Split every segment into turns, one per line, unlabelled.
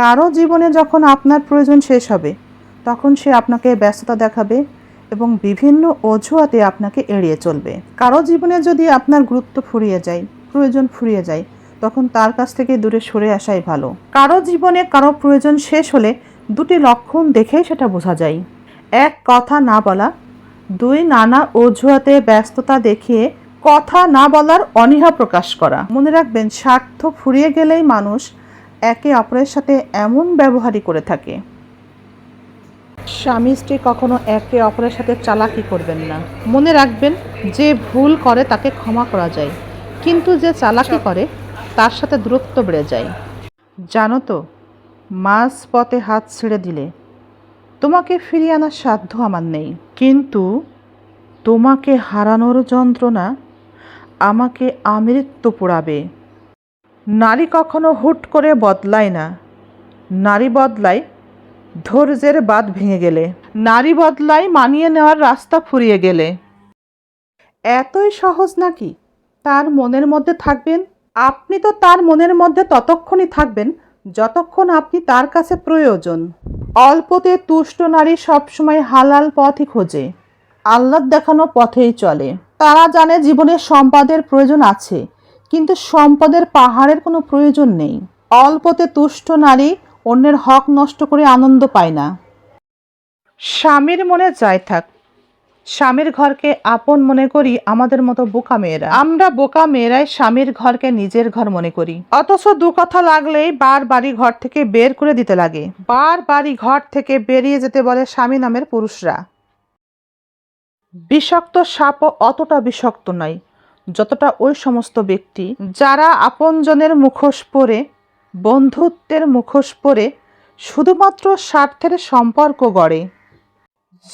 কারও জীবনে যখন আপনার প্রয়োজন শেষ হবে, তখন সে আপনাকে ব্যস্ততা দেখাবে এবং বিভিন্ন অজুহাতে আপনাকে এড়িয়ে চলবে। কারও জীবনে যদি আপনার গুরুত্ব ফুরিয়ে যায়, প্রয়োজন ফুরিয়ে যায়, তখন তার কাছ থেকে দূরে সরে আসাই ভালো। কারও জীবনে কারও প্রয়োজন শেষ হলে দুটি লক্ষণ দেখেই সেটা বোঝা যায়। এক, কথা না বলা। দুই, নানা অজুহাতে ব্যস্ততা দেখিয়ে কথা না বলার অনীহা প্রকাশ করা। মনে রাখবেন, স্বার্থ ফুরিয়ে গেলেই মানুষ একে অপরের সাথে এমন ব্যবহারই করে থাকে। স্বামী স্ত্রী কখনো একে অপরের সাথে চালাকি করবেন না। মনে রাখবেন যে ভুল করে তাকে ক্ষমা করা যায় কিন্তু যে চালাকি করে তার সাথে দূরত্ব বেড়ে যায়। জানো তো মাঝ পথে হাত ছেড়ে দিলে তোমাকে ফিরিয়ে আনার সাধ্য আমার নেই। কিন্তু তোমাকে হারানোর যন্ত্রণা আমাকে আমৃত্যু পোড়াবে। নারী কখনো হুট করে বদলায় না। নারী বদলায়, ধৈর্যের বাদ ভেঙে গেলে। নারী বদলায় মানিয়ে নেওয়ার রাস্তা ফুরিয়ে গেলে। এতই সহজ নাকি? তার মনের মধ্যে থাকবেন? আপনি তো তার মনের মধ্যে ততক্ষণই থাকবেন, যতক্ষণ আপনি তার কাছে প্রয়োজন। অল্পতে তুষ্ট নারী সবসময় হালাল পথই খোঁজে। আল্লাহ দেখানো পথেই চলে। তারা জানে জীবনে সম্পদের প্রয়োজন আছে। কিন্তু সম্পদের পাহাড়ের কোনো প্রয়োজন নেই। অল্পতে তুষ্ট নারী অন্যের হক নষ্ট করে আনন্দ পায় না। স্বামীর মনে যাই থাক। স্বামীর ঘরকে আপন মনে করি আমাদের মতো বোকা মেয়েরা। আমরা বোকা মেয়েরাই স্বামীর ঘরকে নিজের ঘর মনে করি। অথচ দু কথা লাগলেই বার বাড়ি ঘর থেকে বের করে দিতে লাগে। বার বাড়ি ঘর থেকে বেরিয়ে যেতে বলে স্বামী নামের পুরুষরা। বিষাক্ত সাপও অতটা বিষাক্ত নয়। যতটা ওই সমস্ত ব্যক্তি যারা আপনজনের মুখোশ পরে, বন্ধুত্বের মুখোশ পরে শুধুমাত্র স্বার্থের সম্পর্ক গড়ে।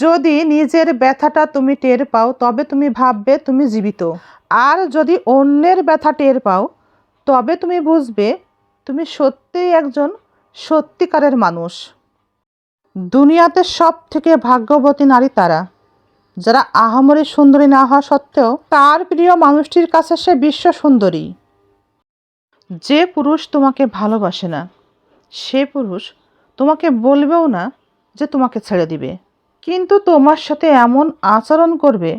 যদি নিজের ব্যথাটা তুমি টের পাও, তবে তুমি ভাববে তুমি জীবিত। আর যদি অন্যের ব্যথা টের পাও, তবে তুমি বুঝবে তুমি সত্যিই একজন সত্যিকারের মানুষ। দুনিয়াতে সব থেকে ভাগ্যবতী নারী তারা। যারা আহামরি সুন্দরী না হওয়া সত্ত্বেও তার প্রিয় মানুষটির কাছে সে বিশ্ব সুন্দরী। যে পুরুষ তোমাকে ভালোবাসে না, সে পুরুষ তোমাকে বলবেও না যে তোমাকে ছেড়ে দিবে। কিন্তু তোমার সাথে এমন আচরণ করবে,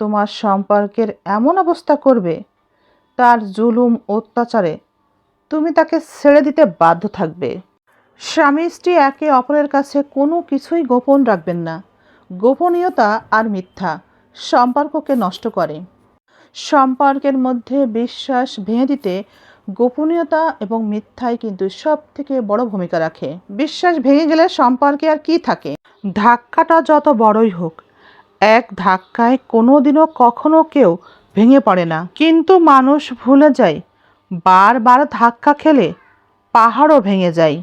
তোমার সম্পর্কের এমন অবস্থা করবে, তার জুলুম, অত্যাচারে তুমি তাকে ছেড়ে দিতে বাধ্য থাকবে। স্বামী স্ত্রী একে অপরের কাছে কোনো কিছুই গোপন রাখবেন না। গোপনীয়তা আর মিথ্যা সম্পর্ককে নষ্ট করে। সম্পর্কের মধ্যে বিশ্বাস ভেঙে দিতে গোপনীয়তা এবং মিথ্যাই কিন্তু সব থেকে বড় ভূমিকা রাখে। বিশ্বাস ভেঙে গেলে সম্পর্কে আর কি থাকে? ধাক্কাটা যত বড়ই হোক, এক ধাক্কায় কোনো দিনও কখনো কেউ ভেঙে পড়ে না। কিন্তু মানুষ ভুলে যায়, বারবার ধাক্কা খেলে পাহাড়ও ভেঙে যায়।